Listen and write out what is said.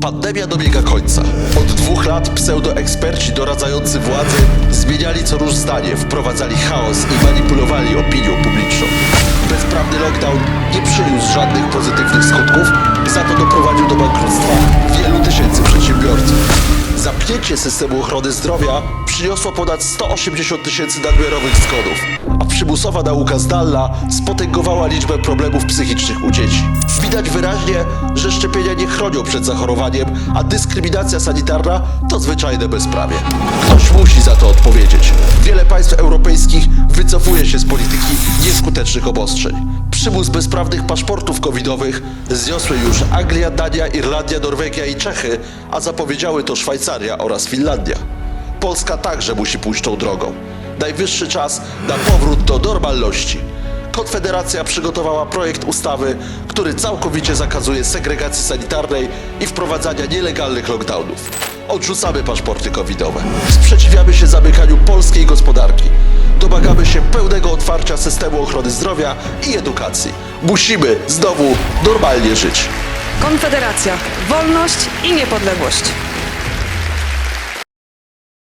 Pandemia dobiega końca. Od dwóch lat pseudoeksperci doradzający władzy zmieniali co rusz zdanie, wprowadzali chaos i manipulowali opinią publiczną. Bezprawny lockdown nie przyniósł żadnych pozytywnych skutków, za to doprowadził do bankructwa wielu tysięcy przedsiębiorców. Zamknięcie systemu ochrony zdrowia przyniosło ponad 180 tysięcy nadmiarowych zgonów, przymusowa nauka zdalna spotęgowała liczbę problemów psychicznych u dzieci. Widać wyraźnie, że szczepienia nie chronią przed zachorowaniem, a dyskryminacja sanitarna to zwyczajne bezprawie. Ktoś musi za to odpowiedzieć. Wiele państw europejskich wycofuje się z polityki nieskutecznych obostrzeń. Przymus bezprawnych paszportów covidowych zniosły już Anglia, Dania, Irlandia, Norwegia i Czechy, a zapowiedziały to Szwajcaria oraz Finlandia. Polska także musi pójść tą drogą. Najwyższy czas na powrót do normalności. Konfederacja przygotowała projekt ustawy, który całkowicie zakazuje segregacji sanitarnej i wprowadzania nielegalnych lockdownów. Odrzucamy paszporty covidowe. Sprzeciwiamy się zamykaniu polskiej gospodarki. Domagamy się pełnego otwarcia systemu ochrony zdrowia i edukacji. Musimy znowu normalnie żyć. Konfederacja. Wolność i niepodległość.